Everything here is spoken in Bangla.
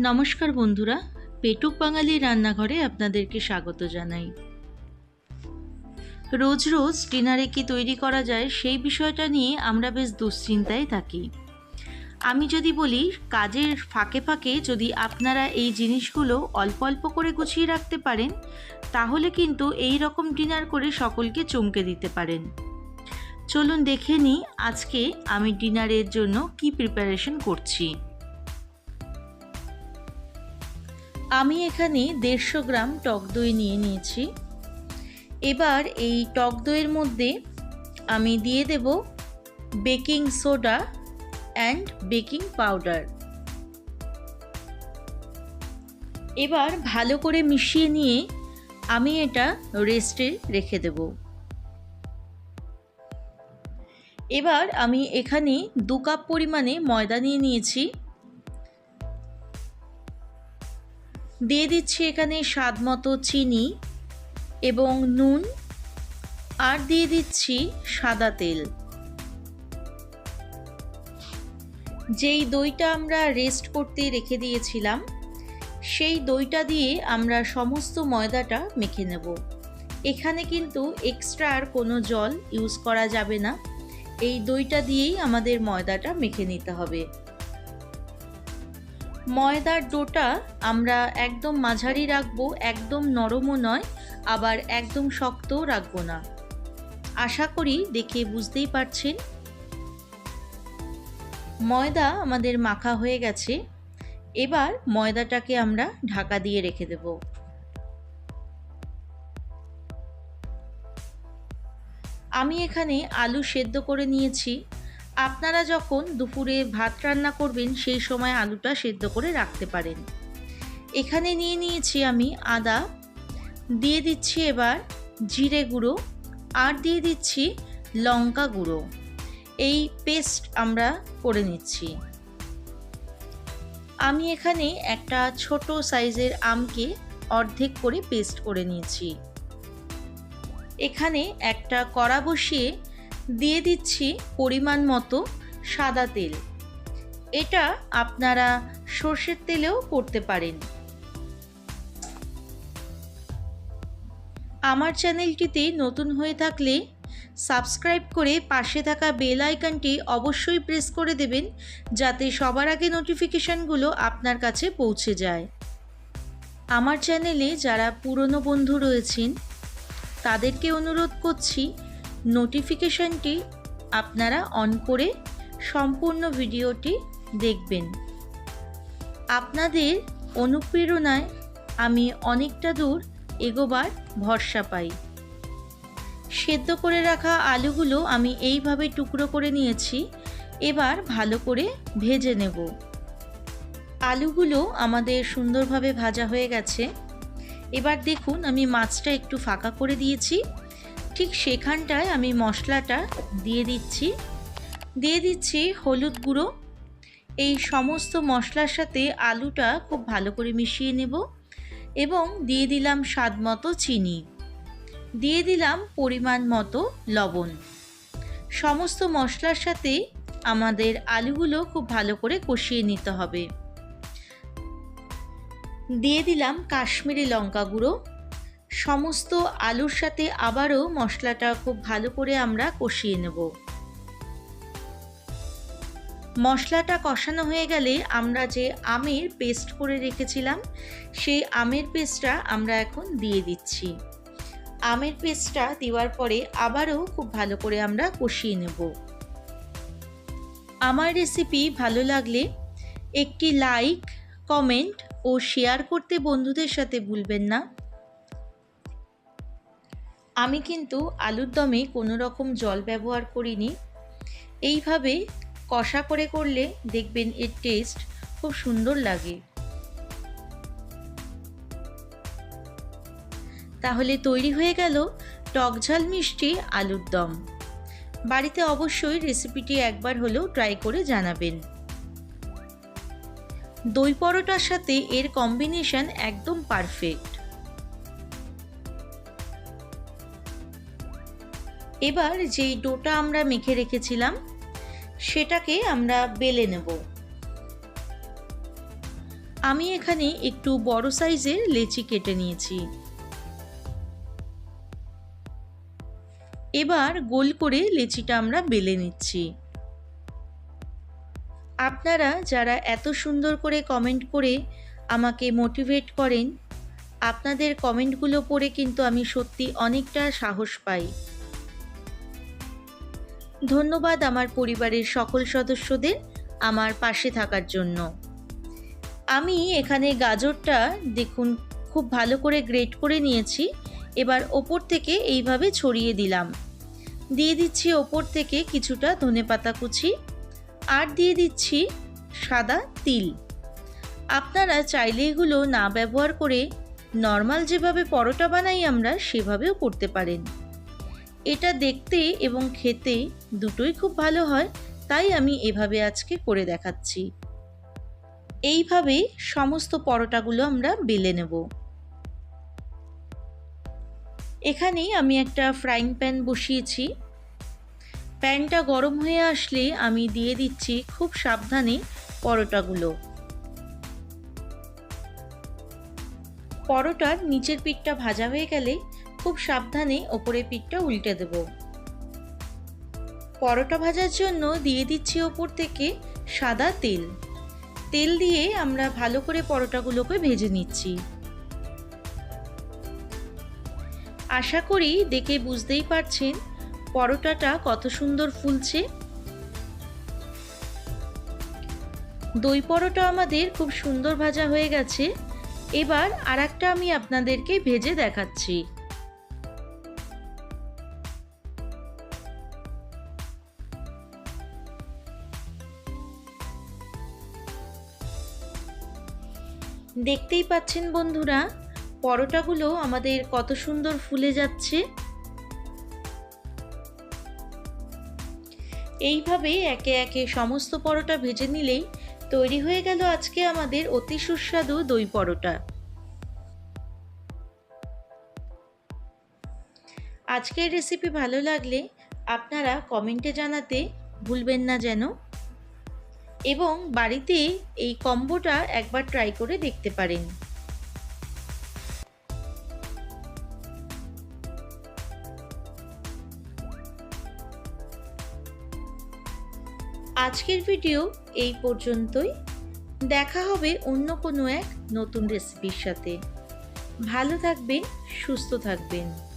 নমস্কার বন্ধুরা, পেটুক বাঙালি রান্নাঘরে আপনাদেরকে স্বাগত জানাই। রোজ রোজ ডিনারে কি তৈরি করা যায় সেই বিষয়টা নিয়ে আমরা বেশ দুশ্চিন্তায় থাকি। আমি যদি বলি, কাজের ফাঁকে ফাঁকে যদি আপনারা এই জিনিসগুলো অল্প অল্প করে গুছিয়ে রাখতে পারেন, তাহলে কিন্তু এই রকম ডিনার করে সকলকে চমকে দিতে পারেন। চলুন দেখে নিই আজকে আমি ডিনারের জন্য কি প্রিপারেশন করছি। আমি এখানে দেড়শো গ্রাম টক দই নিয়ে নিয়েছি। এবার এই টক দইয়ের মধ্যে আমি দিয়ে দেব baking soda and baking powder. এবার ভালো করে মিশিয়ে নিয়ে আমি এটা রেস্টে রেখে দেব। এবার আমি এখানে দু কাপ পরিমাণে ময়দা নিয়ে নিয়েছি। দিয়ে দিচ্ছি এখানে স্বাদ মতো চিনি এবং নুন, আর দিয়ে দিচ্ছি সাদা তেল। যেই দইটা আমরা রেস্ট করতে রেখে দিয়েছিলাম, সেই দইটা দিয়ে আমরা সমস্ত ময়দাটা মেখে নেব। এখানে কিন্তু এক্সট্রা আর কোনো জল ইউজ করা যাবে না। এই দইটা দিয়েই আমাদের ময়দাটা মেখে নিতে হবে। ময়দার ডোটা আমরা একদম মাঝারি রাখব, একদম নরমও নয়, আবার একদম শক্তও রাখব না। আশা করি দেখে বুঝতেই পারছেন। ময়দা আমাদের মাখা হয়ে গেছে। এবার ময়দাটাকে আমরা ঢাকা দিয়ে রেখে দেব। আমি এখানে আলু সেদ্ধ করে নিয়েছি। আপনারা যখন দুপুরে ভাত রান্না করবেন, সেই সময় আলুটা সেদ্ধ করে রাখতে পারেন। এখানে নিয়ে নিয়েছি আমি আদা। দিয়ে দিচ্ছি এবার জিরে গুঁড়ো আর দিয়ে দিচ্ছি লঙ্কা গুঁড়ো। এই পেস্ট আমরা করে নিচ্ছি। আমি এখানে একটা ছোট সাইজের আমকে অর্ধেক করে পেস্ট করে নিয়েছি। এখানে একটা কড়া বসিয়ে দিয়ে দিচ্ছি পরিমাণ মতো সাদা তেল। এটা আপনারা সর্ষের তেলেও করতে পারেন। আমার চ্যানেলটিতে নতুন হয়ে থাকলে সাবস্ক্রাইব করে পাশে থাকা বেল আইকনটি অবশ্যই প্রেস করে দেবেন, যাতে সবার আগে নোটিফিকেশানগুলো আপনার কাছে পৌঁছে যায়। আমার চ্যানেলে যারা পুরনো বন্ধু রয়েছেন, তাদেরকে অনুরোধ করছি নোটিফিকেশানটি আপনারা অন করে সম্পূর্ণ ভিডিওটি দেখবেন। আপনাদের অনুপ্রেরণায় আমি অনেকটা দূর এগোবার ভরসা পাই। সেদ্ধ করে রাখা আলুগুলো আমি এইভাবে টুকরো করে নিয়েছি, এবার ভালো করে ভেজে নেব। আলুগুলো আমাদের সুন্দরভাবে ভাজা হয়ে গেছে। এবার দেখুন, আমি মাছটা একটু ফাঁকা করে দিয়েছি। ঠিক সেখানটায় আমি মশলাটা দিয়ে দিচ্ছি। দিয়ে দিচ্ছি হলুদ গুঁড়ো। এই সমস্ত মশলার সাথে আলুটা খুব ভালো করে মিশিয়ে নেব এবং দিয়ে দিলাম স্বাদ মতো চিনি। দিয়ে দিলাম পরিমাণ মতো লবণ। সমস্ত মশলার সাথে আমাদের আলুগুলো খুব ভালো করে কষিয়ে নিতে হবে। দিয়ে দিলাম কাশ্মীরি লঙ্কা গুঁড়ো। সমস্ত আলুর সাথে আবারও মশলাটা খুব ভালো করে আমরা কষিয়ে নেব। মশলাটা কষানো হয়ে গেলে আমরা যে আমের পেস্ট করে রেখেছিলাম, সেই আমের পেস্টটা আমরা এখন দিয়ে দিচ্ছি। আমের পেস্টটা দেওয়ার পরে আবারও খুব ভালো করে আমরা কষিয়ে নেব। আমার রেসিপি ভালো লাগলে একটি লাইক, কমেন্ট ও শেয়ার করতে বন্ধুদের সাথে ভুলবেন না। আমি কিন্তু আলুর দমে কোনো রকম জল ব্যবহার করিনি। এইভাবে কষা করে করলে দেখবেন এর টেস্ট খুব সুন্দর লাগে। তাহলে তৈরি হয়ে গেল টকঝাল মিষ্টি আলুর দম। বাড়িতে অবশ্যই রেসিপিটি একবার হলেও ট্রাই করে জানাবেন। দই পরোটার সাথে এর কম্বিনেশন একদম পারফেক্ট এবার যেই ডোটা আমরা মেখে রেখেছিলাম, সেটাকে আমরা বেলে নেব। আমি এখানে একটু বড় সাইজের লেচি কেটে নিয়েছি। এবার গোল করে লেচিটা আমরা বেলে নিচ্ছি। আপনারা যারা এত সুন্দর করে কমেন্ট করে আমাকে মোটিভেট করেন, আপনাদের কমেন্টগুলো পড়ে কিন্তু আমি সত্যি অনেকটা সাহস পাই। ধন্যবাদ আমার পরিবারের সকল সদস্যদের আমার পাশে থাকার জন্য। আমি এখানে গাজরটা দেখুন, খুব ভালো করে গ্রেট করে নিয়েছি। এবার ওপর থেকে এইভাবে ছড়িয়ে দিলাম। দিয়ে দিচ্ছি ওপর থেকে কিছুটা ধনেপাতা কুচি আর দিয়ে দিচ্ছি সাদা তিল। আপনারা চাইলে এগুলো না ব্যবহার করে নর্মাল যেভাবে পরোটা বানাই আমরা সেভাবেও করতে পারেন। এটা দেখতে এবং খেতে দুটোই খুব ভালো হয়, তাই আমি এভাবে আজকে করে দেখাচ্ছি। এইভাবে সমস্ত পরোটাগুলো আমরা বেলে নেব। এখানে আমি একটা ফ্রাইং প্যান বসিয়েছি। প্যানটা গরম হয়ে আসলে আমি দিয়ে দিচ্ছি খুব সাবধানে পরোটাগুলো। পরোটার নিচের পিঠটা ভাজা হয়ে গেলে খুব সাবধানে ওপরের পিঠটা উল্টে দেব। পরোটা ভাজার জন্য দিয়ে দিচ্ছি ওপর থেকে সাদা তেল। তেল দিয়ে আমরা ভালো করে পরোটাগুলোকে ভেজে নিচ্ছি। আশা করি দেখে বুঝতেই পারছেন পরোটাটা কত সুন্দর ফুলছে। দই পরোটা আমাদের খুব সুন্দর ভাজা হয়ে গেছে। এবার আর আমি আপনাদেরকে ভেজে দেখাচ্ছি। দেখতেই পাচ্ছেন বন্ধুরা, পরোটাগুলো আমাদের কত সুন্দর ফুলে যাচ্ছে। এইভাবে একে একে সমস্ত পরোটা ভেজে নিলেই তৈরি হয়ে গেল আজকে আমাদের অতি সুস্বাদু দই পরোটা। আজকের রেসিপি ভালো লাগলে আপনারা কমেন্টে জানাতে ভুলবেন না যেন। এবং বাড়িতে এই কম্বোটা একবার ট্রাই করে দেখতে পারেন। আজকের ভিডিও এই পর্যন্তই। দেখা হবে অন্য কোনো এক নতুন রেসিপির সাথে। ভালো থাকবেন, সুস্থ থাকবেন।